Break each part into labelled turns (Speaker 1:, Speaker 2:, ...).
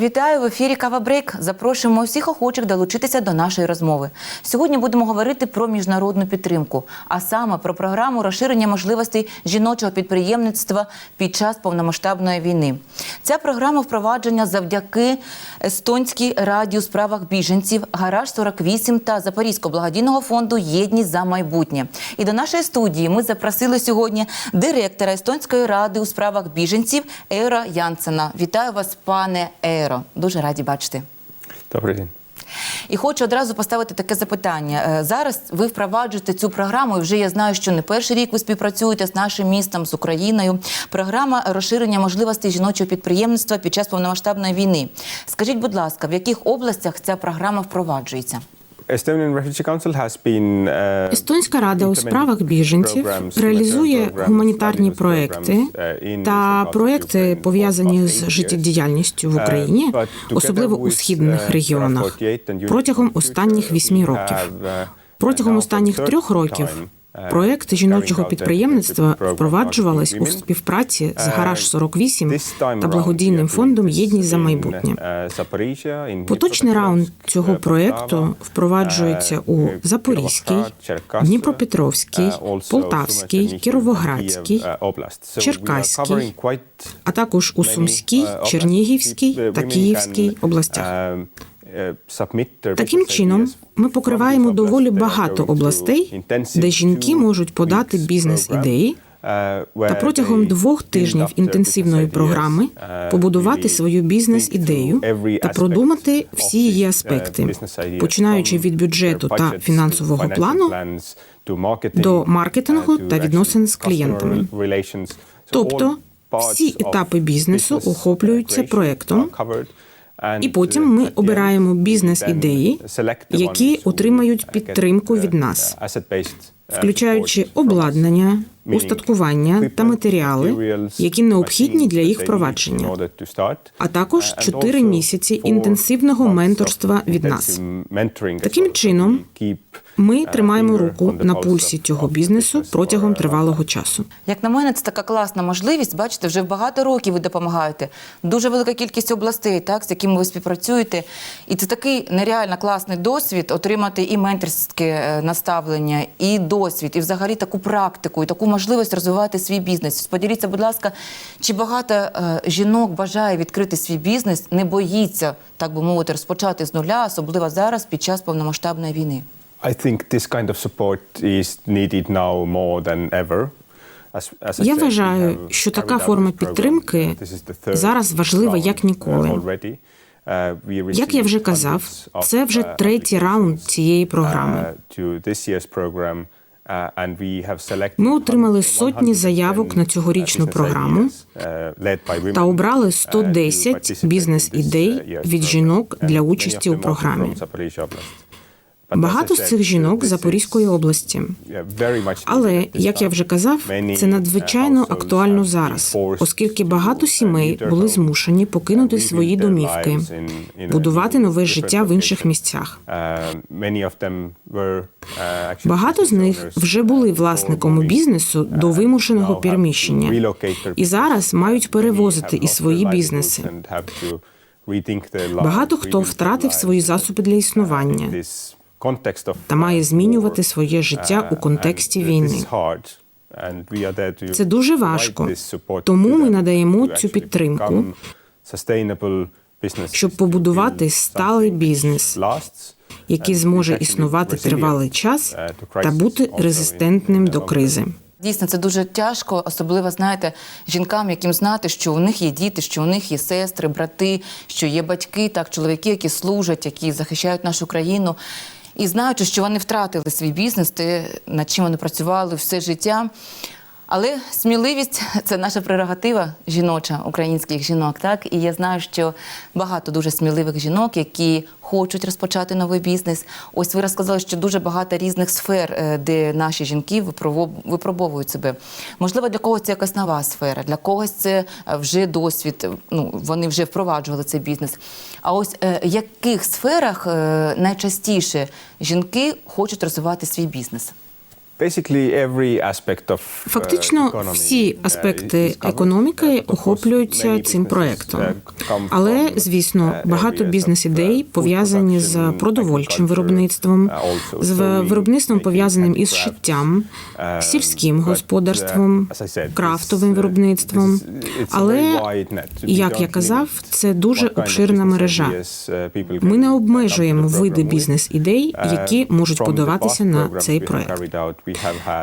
Speaker 1: Вітаю в ефірі Кава Брейк. Запрошуємо всіх охочих долучитися до нашої розмови. Сьогодні будемо говорити про міжнародну підтримку, а саме про програму розширення можливостей жіночого підприємництва під час повномасштабної війни. Ця програма впровадження завдяки Естонській раді у справах біженців, гараж 48 та Запорізького благодійного фонду Єдність за майбутнє. І до нашої студії ми запросили сьогодні директора Естонської ради у справах біженців Ера Янсена. Вітаю вас, пане Еро. Дуже раді бачити.
Speaker 2: Добрий день.
Speaker 1: І хочу одразу поставити таке запитання. Е, Зараз ви впроваджуєте цю програму, і вже я знаю, що не перший рік ви співпрацюєте з нашим містом, з Україною. Програма розширення можливостей жіночого підприємництва під час повномасштабної війни. Скажіть, будь ласка, в яких областях ця програма впроваджується?
Speaker 2: Uh,
Speaker 3: Естонська рада у справах біженців реалізує гуманітарні проекти
Speaker 2: uh,
Speaker 3: та проекти пов'язані з життєдіяльністю в
Speaker 2: Uh,
Speaker 3: Україні, особливо у східних регіонах,
Speaker 2: 48
Speaker 3: протягом останніх вісьми років. Протягом останніх трьох років
Speaker 2: carrying
Speaker 3: жіночого підприємництва впроваджувались у співпраці з гараж 48
Speaker 2: this
Speaker 3: та благодійним фондом Єдність за майбутнє. Поточний раунд цього проекту впроваджується у Запорізькій, Дніпропетровській, Полтавській, Кіровоградській, Черкаській, а також у Сумській. Чернігівській та Київській областях.
Speaker 2: Um, uh,
Speaker 3: Таким чином, ми покриваємо доволі багато областей, де жінки можуть подати бізнес-ідеї
Speaker 2: uh,
Speaker 3: та протягом двох тижнів інтенсивної програми
Speaker 2: uh,
Speaker 3: побудувати свою бізнес-ідею та продумати всі її
Speaker 2: uh,
Speaker 3: аспекти, починаючи від бюджету та фінансового плану до маркетингу
Speaker 2: uh,
Speaker 3: та відносин з клієнтами. Тобто всі етапи бізнесу охоплюються проектом, і потім
Speaker 2: uh,
Speaker 3: ми обираємо бізнес-ідеї, які отримають
Speaker 2: uh,
Speaker 3: підтримку
Speaker 2: uh,
Speaker 3: від нас,
Speaker 2: uh, uh,
Speaker 3: включаючи обладнання, устаткування та матеріали, які необхідні для їх впровадження. а також
Speaker 2: Uh, and
Speaker 3: 4
Speaker 2: also
Speaker 3: місяці інтенсивного менторства від нас. Таким чином, Ми
Speaker 2: uh,
Speaker 3: тримаємо руку на пульсі цього бізнесу протягом тривалого часу.
Speaker 1: Як на мене, це така класна можливість. Бачите, вже багато років ви допомагаєте. Дуже велика кількість областей, так, з якими ви співпрацюєте. І це такий нереально класний досвід отримати і менторське е, наставлення, і досвід, і взагалі таку практику, і таку можливість розвивати свій бізнес. Поділіться, будь ласка, чи багато е, жінок бажає відкрити свій бізнес, не боїться, так би мовити, розпочати з нуля, особливо зараз під час повномасштабної війни.
Speaker 2: I think this kind of support is needed now more than ever.
Speaker 3: Я вважаю, що така форма підтримки зараз важлива як ніколи.
Speaker 2: uh. Uh,
Speaker 3: Як я вже казав, це вже
Speaker 2: uh,
Speaker 3: третій раунд цієї програми.
Speaker 2: uh. Uh,
Speaker 3: Ми отримали
Speaker 2: 110
Speaker 3: сотні заявок на цьогорічну програму
Speaker 2: uh,
Speaker 3: та обрали
Speaker 2: uh, to
Speaker 3: 110
Speaker 2: participate in
Speaker 3: бізнес-ідей
Speaker 2: uh,
Speaker 3: від жінок для участі у програмі. Багато з цих жінок з Запорізької області. Але, як я вже казав, це
Speaker 2: uh,
Speaker 3: надзвичайно актуально зараз, оскільки багато
Speaker 2: uh,
Speaker 3: сімей були змушені покинути
Speaker 2: uh,
Speaker 3: свої домівки, будувати нове життя в інших місцях.
Speaker 2: Uh, uh,
Speaker 3: Багато з них вже
Speaker 2: uh,
Speaker 3: були власником бізнесу
Speaker 2: uh,
Speaker 3: до вимушеного переміщення і зараз мають перевозити і свої бізнеси. Багато хто втратив свої засоби для
Speaker 2: Uh,
Speaker 3: існування та має
Speaker 2: uh,
Speaker 3: змінювати своє життя у
Speaker 2: uh,
Speaker 3: контексті війни. Це дуже важко, тому ми надаємо цю підтримку, щоб побудувати сталий бізнес, який зможе існувати тривалий час
Speaker 2: uh, to
Speaker 3: та бути резистентним до кризи.
Speaker 1: Дійсно, це дуже тяжко, особливо знаєте, жінкам, яким знати, що у них є діти, що у них є сестри, брати, що є батьки, так, чоловіки, які служать, які захищають нашу країну. І знаючи, що вони втратили свій бізнес, те, над чим вони працювали все життя. Але сміливість це наша прерогатива жіноча, українських жінок. Так і я знаю, що багато дуже сміливих жінок, які хочуть розпочати новий бізнес. Ось ви розказали, що дуже багато різних сфер, е, де наші жінки випробовують себе. Можливо, для когось це якась нова сфера, для когось це е, вже досвід. Ну вони вже впроваджували цей бізнес. А ось е, в яких сферах е, найчастіше жінки хочуть розвивати свій бізнес?
Speaker 3: Фактично всі
Speaker 2: uh,
Speaker 3: аспекти економіки
Speaker 2: Uh,
Speaker 3: охоплюються цим проектом.
Speaker 2: uh,
Speaker 3: Але, звісно,
Speaker 2: uh,
Speaker 3: багато бізнес-ідей
Speaker 2: uh,
Speaker 3: пов'язані з продовольчим виробництвом,
Speaker 2: uh,
Speaker 3: з виробництвом пов'язаним із шиттям, сільським
Speaker 2: uh,
Speaker 3: господарством, крафтовим
Speaker 2: uh,
Speaker 3: виробництвом. Але, як я казав, це дуже обширна мережа.
Speaker 2: uh,
Speaker 3: Ми не обмежуємо види бізнес-ідей, які
Speaker 2: Uh,
Speaker 3: можуть подаватися на цей проект.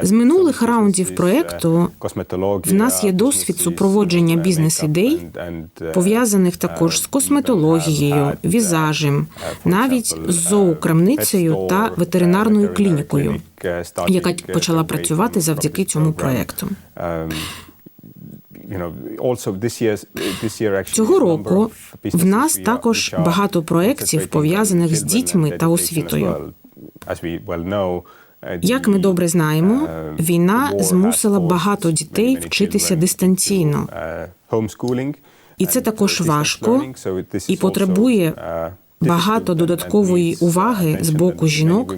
Speaker 3: З минулих раундів проекту
Speaker 2: uh,
Speaker 3: в нас є
Speaker 2: uh,
Speaker 3: досвід супроводження
Speaker 2: uh,
Speaker 3: бізнес-ідей,
Speaker 2: uh,
Speaker 3: пов'язаних також з
Speaker 2: uh,
Speaker 3: косметологією,
Speaker 2: uh,
Speaker 3: візажем,
Speaker 2: uh,
Speaker 3: навіть з
Speaker 2: uh,
Speaker 3: зоокрамницею та ветеринарною
Speaker 2: uh,
Speaker 3: клінікою,
Speaker 2: uh,
Speaker 3: яка
Speaker 2: uh,
Speaker 3: почала працювати завдяки цьому проекту.
Speaker 2: Um,
Speaker 3: Цього року в нас також багато проєктів, пов'язаних з дітьми та освітою.
Speaker 2: Uh,
Speaker 3: Як ми добре знаємо,
Speaker 2: uh,
Speaker 3: війна змусила багато дітей вчитися дистанційно.
Speaker 2: uh,
Speaker 3: І це
Speaker 2: uh,
Speaker 3: також важко і потребує
Speaker 2: uh,
Speaker 3: багато додаткової
Speaker 2: uh,
Speaker 3: уваги з боку жінок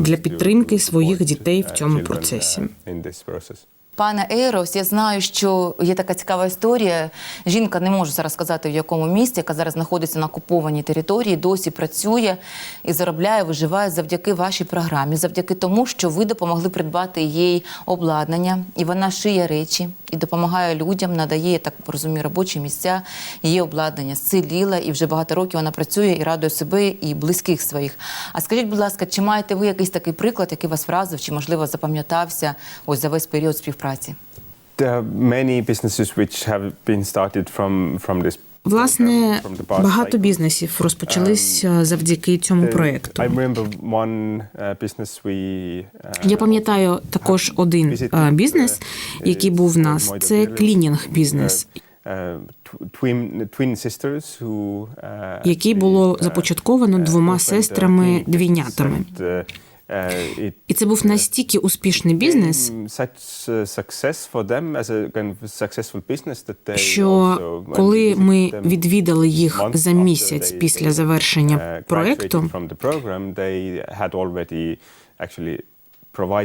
Speaker 3: для підтримки своїх дітей в
Speaker 2: uh,
Speaker 3: цьому
Speaker 2: uh,
Speaker 3: процесі.
Speaker 1: Пане Ейрос, я знаю, що є така цікава історія. Жінка не можу зараз сказати в якому місті, яка зараз знаходиться на окупованій території, досі працює і заробляє, виживає завдяки вашій програмі, завдяки тому, що ви допомогли придбати їй обладнання, і вона шиє речі і допомагає людям, надає так розумію, робочі місця. Її обладнання зціліла, і вже багато років вона працює і радує себе і близьких своїх. А скажіть, будь ласка, чи маєте ви якийсь такий приклад, який вас вразив, чи можливо запам'ятався ось за весь період співпраці?
Speaker 2: There are many businesses which have been started from, from this
Speaker 3: Власне, багато бізнесів розпочалися завдяки цьому
Speaker 2: Uh,
Speaker 3: проекту.
Speaker 2: I remember one uh, business we uh,
Speaker 3: Я пам'ятаю також один е, бізнес,
Speaker 2: uh,
Speaker 3: який був в нас. Це клінінг бізнес,
Speaker 2: Uh, uh, uh,
Speaker 3: який було
Speaker 2: uh,
Speaker 3: започатковано
Speaker 2: uh,
Speaker 3: двома
Speaker 2: opened uh, uh, it
Speaker 3: І це був настільки успішний бізнес, що коли ми відвідали їх за місяць після завершення
Speaker 2: uh,
Speaker 3: проекту,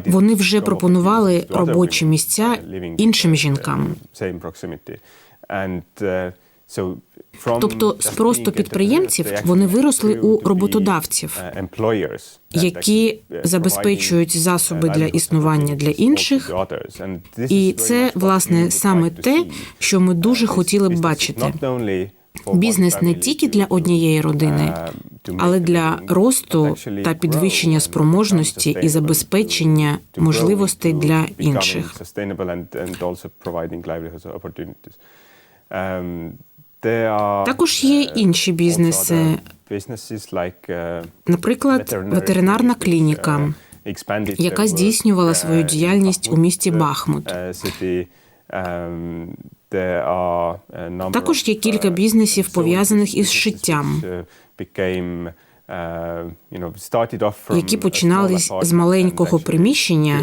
Speaker 3: вони вже пропонували робочі місця
Speaker 2: uh,
Speaker 3: іншим
Speaker 2: uh,
Speaker 3: жінкам.
Speaker 2: Uh,
Speaker 3: Тобто з просто підприємців вони виросли у роботодавців,
Speaker 2: uh,
Speaker 3: які
Speaker 2: uh,
Speaker 3: забезпечують засоби
Speaker 2: uh,
Speaker 3: для існування для інших. І це, власне, саме те, що ми дуже
Speaker 2: Uh,
Speaker 3: хотіли б бачити. Бізнес не тільки для однієї родини,
Speaker 2: uh,
Speaker 3: але для росту та підвищення спроможності і забезпечення можливостей для інших.
Speaker 2: Um,
Speaker 3: Також є
Speaker 2: uh,
Speaker 3: інші бізнеси.
Speaker 2: uh,
Speaker 3: Наприклад, ветеринарна клініка,
Speaker 2: uh,
Speaker 3: яка здійснювала свою
Speaker 2: uh,
Speaker 3: діяльність у місті Бахмут.
Speaker 2: uh. Um,
Speaker 3: Також є кілька
Speaker 2: uh,
Speaker 3: бізнесів, пов'язаних із шиттям.
Speaker 2: uh, uh,
Speaker 3: які починались з маленького приміщення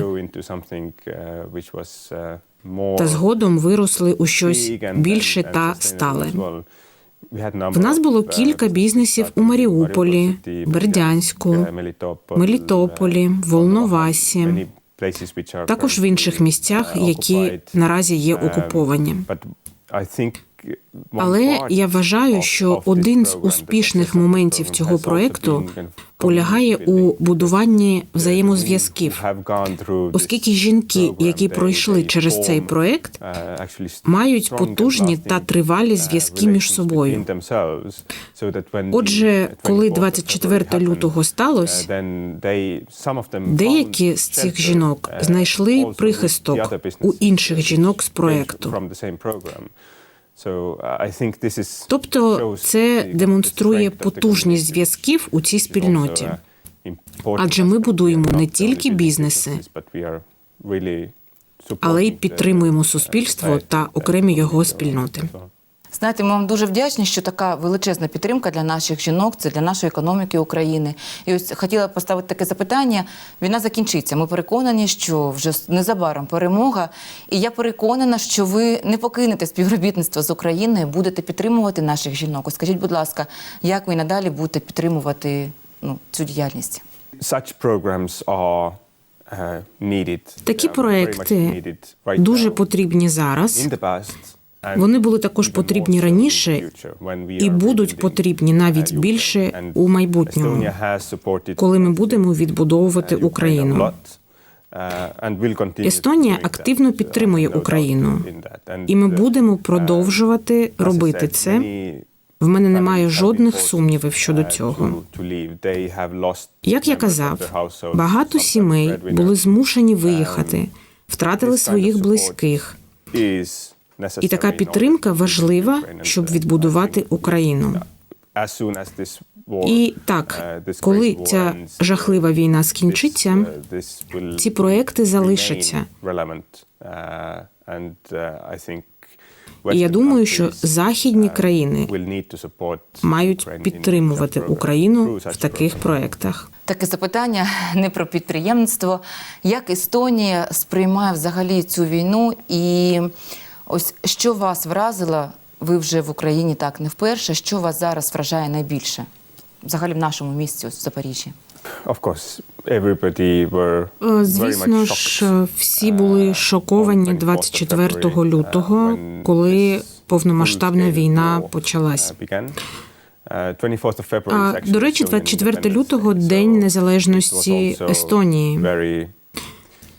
Speaker 2: uh, uh,
Speaker 3: та згодом виросли у щось більше та стале. В нас було
Speaker 2: uh,
Speaker 3: кілька бізнесів у Маріуполі, Бердянську,
Speaker 2: uh,
Speaker 3: Мелітополі,
Speaker 2: uh,
Speaker 3: Волновасі, також в інших місцях,
Speaker 2: uh,
Speaker 3: які наразі є
Speaker 2: Um,
Speaker 3: окуповані. Але я вважаю, що один з успішних моментів цього проекту полягає у будуванні взаємозв'язків, оскільки жінки, які пройшли через цей проект,
Speaker 2: uh,
Speaker 3: мають потужні та тривалі
Speaker 2: uh,
Speaker 3: зв'язки між собою. Отже, коли
Speaker 2: 24th of
Speaker 3: 24
Speaker 2: February
Speaker 3: лютого сталося,
Speaker 2: uh,
Speaker 3: деякі з цих жінок
Speaker 2: uh,
Speaker 3: знайшли прихисток у інших жінок з проекту.
Speaker 2: Uh,
Speaker 3: Тобто це демонструє потужність зв'язків у цій спільноті. Адже ми будуємо не тільки бізнеси, але й підтримуємо
Speaker 2: uh,
Speaker 3: суспільство та окремі його спільноти.
Speaker 1: Знаєте, ми вам дуже вдячні, що така величезна підтримка для наших жінок, це для нашої економіки України. І ось хотіла поставити таке запитання. Війна закінчиться. Ми переконані, що вже незабаром перемога. І я переконана, що ви не покинете співробітництво з Україною, будете підтримувати наших жінок. Ось Скажіть, будь ласка, як ви надалі будете підтримувати ну, цю діяльність?
Speaker 2: such programs are uh.
Speaker 3: Такі
Speaker 2: much
Speaker 3: проекти дуже потрібні зараз. Вони були також потрібні раніше і будуть потрібні навіть
Speaker 2: uh,
Speaker 3: більше у майбутньому, коли ми будемо відбудовувати
Speaker 2: uh,
Speaker 3: Україну.
Speaker 2: uh,
Speaker 3: Естонія активно
Speaker 2: Uh,
Speaker 3: підтримує Україну. І ми
Speaker 2: uh,
Speaker 3: будемо
Speaker 2: uh,
Speaker 3: продовжувати робити це. В мене немає жодних сумнівів щодо
Speaker 2: uh,
Speaker 3: цього. Як я казав, багато сімей були змушені виїхати, втратили своїх близьких. І така підтримка важлива, щоб
Speaker 2: uh,
Speaker 3: відбудувати Україну. І так,
Speaker 2: uh,
Speaker 3: коли ця
Speaker 2: uh,
Speaker 3: жахлива війна скінчиться,
Speaker 2: uh, this
Speaker 3: ці проекти залишаться.
Speaker 2: Uh, uh,
Speaker 3: І я думаю, що західні
Speaker 2: uh,
Speaker 3: країни мають підтримувати Україну в таких проектах.
Speaker 1: Таке запитання не про підприємництво. Як Естонія сприймає взагалі цю війну? І ось що вас вразило? Ви вже в Україні так не вперше. Що вас зараз вражає найбільше? Взагалі в нашому місті, ось в Запоріжжі.
Speaker 2: Of course, everybody were
Speaker 3: Е, Звісно ж, всі були
Speaker 2: uh,
Speaker 3: шоковані
Speaker 2: on 24
Speaker 3: 24 лютого,
Speaker 2: uh,
Speaker 3: коли повномасштабна війна почалась.
Speaker 2: uh, began. Uh, 24th of February
Speaker 3: А, до речі,
Speaker 2: Estonian
Speaker 3: 24 лютого День незалежності Естонії.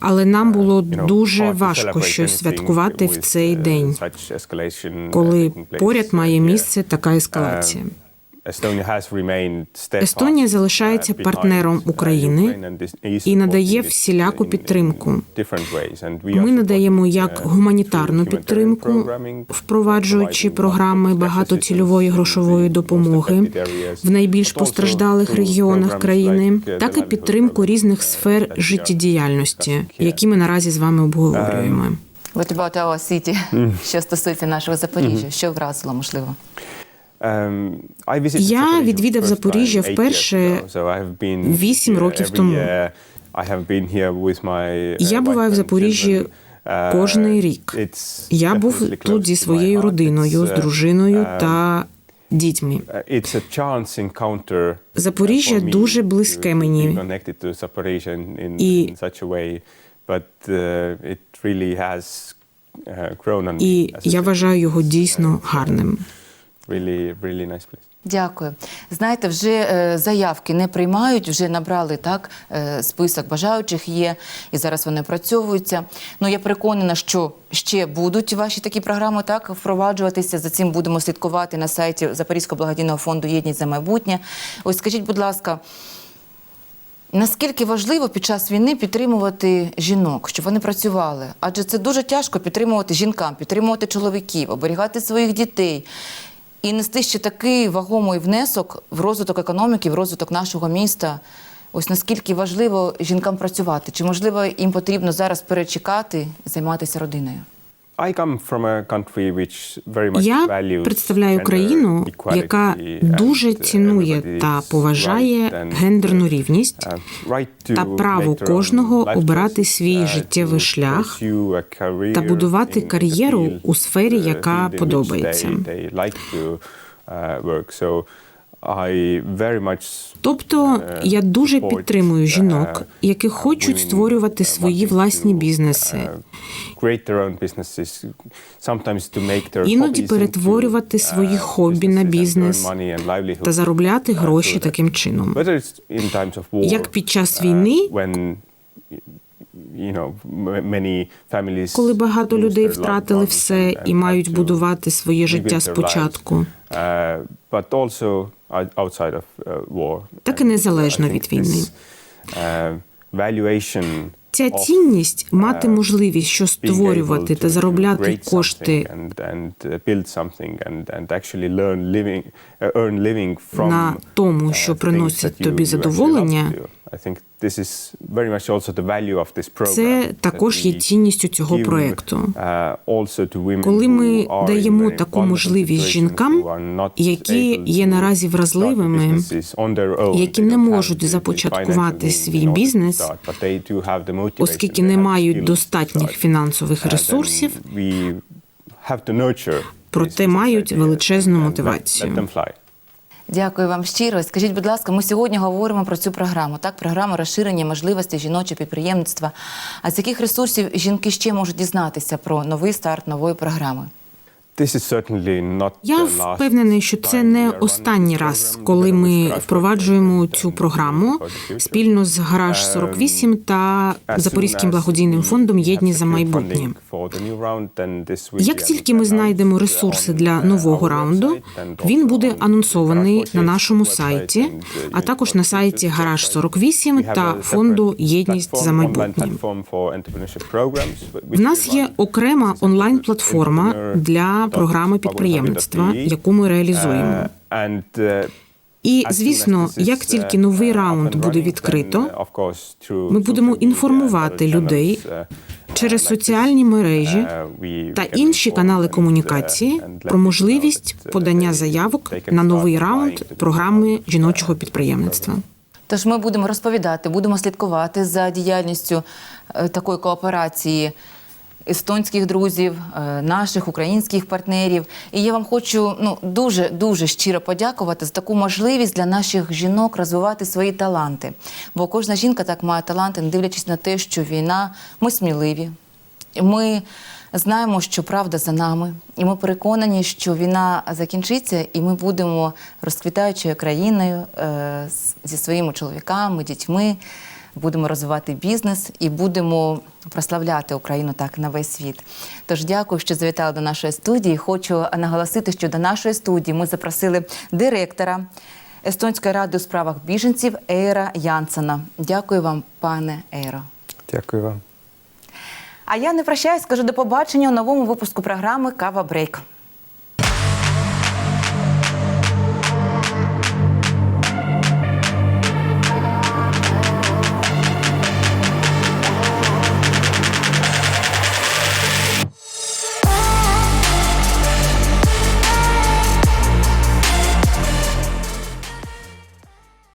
Speaker 3: Але нам було дуже важко щось святкувати в цей
Speaker 2: uh,
Speaker 3: день,
Speaker 2: uh,
Speaker 3: коли поряд
Speaker 2: uh,
Speaker 3: має місце така ескалація.
Speaker 2: Estonia has remained steadfast,
Speaker 3: Естонія залишається
Speaker 2: uh,
Speaker 3: партнером
Speaker 2: uh,
Speaker 3: України
Speaker 2: Ukraine and is- is
Speaker 3: і надає всіляку підтримку. Ми надаємо як
Speaker 2: uh,
Speaker 3: гуманітарну підтримку, впроваджуючи програми багатоцільової грошової допомоги в найбільш постраждалих регіонах країни,
Speaker 2: uh,
Speaker 3: так і підтримку різних сфер
Speaker 2: that we are
Speaker 3: життєдіяльності, які ми наразі з вами обговорюємо.
Speaker 1: What about our city? Що стосується нашого Запоріжжя, що вразило, можливо?
Speaker 2: Um,
Speaker 3: Я відвідав Запоріжжя вперше вісім років тому.
Speaker 2: uh,
Speaker 3: Я буваю в Запоріжжі.
Speaker 2: Uh,
Speaker 3: кожний рік. Я був тут зі своєю родиною, з
Speaker 2: uh,
Speaker 3: дружиною
Speaker 2: um,
Speaker 3: та дітьми.
Speaker 2: Uh,
Speaker 3: Запоріжжя дуже близьке мені. І-
Speaker 2: uh, uh.
Speaker 3: І я вважаю його дійсно гарним.
Speaker 2: Really, really nice place.
Speaker 1: Дякую. Знаєте, вже е, заявки не приймають, вже набрали так е, список бажаючих є, і зараз вони опрацьовуються. Ну я переконана, що ще будуть ваші такі програми так впроваджуватися. За цим будемо слідкувати на сайті Запорізького благодійного фонду Єдність за майбутнє. Ось скажіть, будь ласка. Наскільки важливо під час війни підтримувати жінок, щоб вони працювали? Адже це дуже тяжко підтримувати жінкам, підтримувати чоловіків, оберігати своїх дітей і нести ще такий вагомий внесок в розвиток економіки, в розвиток нашого міста. Ось наскільки важливо жінкам працювати? Чи можливо їм потрібно зараз перечекати займатися родиною?
Speaker 2: I come from a country which very much
Speaker 3: Я представляю країну, яка дуже
Speaker 2: uh,
Speaker 3: цінує та поважає гендерну
Speaker 2: uh,
Speaker 3: рівність
Speaker 2: uh,
Speaker 3: та право кожного обирати свій
Speaker 2: uh,
Speaker 3: життєвий шлях та будувати кар'єру у сфері,
Speaker 2: uh,
Speaker 3: яка подобається.
Speaker 2: Uh,
Speaker 3: Тобто
Speaker 2: uh,
Speaker 3: я дуже підтримую
Speaker 2: uh,
Speaker 3: жінок, які
Speaker 2: uh,
Speaker 3: хочуть створювати
Speaker 2: uh,
Speaker 3: свої власні бізнеси.
Speaker 2: uh,
Speaker 3: Іноді перетворювати свої
Speaker 2: uh,
Speaker 3: хобі на бізнес та заробляти
Speaker 2: uh,
Speaker 3: гроші таким чином. Як під час
Speaker 2: uh,
Speaker 3: війни, коли багато людей втратили все і мають будувати своє життя спочатку,
Speaker 2: Uh, uh.
Speaker 3: Так і
Speaker 2: uh,
Speaker 3: незалежно від війни.
Speaker 2: uh,
Speaker 3: Ця цінність мати
Speaker 2: uh,
Speaker 3: можливість що створювати та заробляти кошти
Speaker 2: uh, uh,
Speaker 3: на тому,
Speaker 2: uh,
Speaker 3: що
Speaker 2: you-
Speaker 3: тобі задоволення,
Speaker 2: love to do. I think this is very much also the value of this program.
Speaker 3: це також є цінністю цього проекту.
Speaker 2: uh,
Speaker 3: Коли ми даємо таку можливість жінкам, які є наразі вразливими, які не можуть започаткувати свій бізнес, оскільки не мають достатніх фінансових
Speaker 2: Uh,
Speaker 3: ресурсів, проте мають величезну мотивацію.
Speaker 1: Дякую вам щиро. Скажіть, будь ласка, ми сьогодні говоримо про цю програму, так? Програму розширення можливостей жіночого підприємництва. А з яких ресурсів жінки ще можуть дізнатися про новий старт нової програми?
Speaker 3: Я впевнений, що це не останній раз, коли ми впроваджуємо цю програму спільно з Гараж 48 та Запорізьким благодійним фондом Єдність за майбутнє. Як тільки ми знайдемо ресурси для
Speaker 2: uh,
Speaker 3: нового раунду, він буде анонсований на
Speaker 2: 48
Speaker 3: нашому сайті,
Speaker 2: uh,
Speaker 3: а також на сайті Гараж
Speaker 2: website.
Speaker 3: 48
Speaker 2: We have
Speaker 3: та фонду Єдність за майбутнє. В нас є окрема онлайн-платформа для програми підприємництва, яку ми реалізуємо.
Speaker 2: Uh, uh,
Speaker 3: І звісно, як
Speaker 2: uh,
Speaker 3: тільки новий раунд буде відкрито, ми будемо інформувати людей через соціальні мережі та інші канали
Speaker 2: uh,
Speaker 3: комунікації про можливість
Speaker 2: uh,
Speaker 3: подання заявок на новий раунд програми жіночого
Speaker 2: uh,
Speaker 3: підприємництва.
Speaker 1: Тож ми будемо розповідати, будемо слідкувати за діяльністю е, такої кооперації естонських друзів, е, наших українських партнерів. І я вам хочу ну дуже дуже щиро подякувати за таку можливість для наших жінок розвивати свої таланти. Бо кожна жінка так має таланти, не дивлячись на те, що війна, ми сміливі. Ми знаємо, що правда за нами, і ми переконані, що війна закінчиться, і ми будемо розквітаючою країною е, зі своїми чоловіками, дітьми. Будемо розвивати бізнес і будемо прославляти Україну так на весь світ. Тож дякую, що завітали до нашої студії. Хочу наголосити, що до нашої студії ми запросили директора Естонської ради у справах біженців Ейра Янсена. Дякую вам, пане Ейро.
Speaker 2: Дякую вам.
Speaker 1: А я не прощаюсь, скажу до побачення у новому випуску програми Кава Брейк.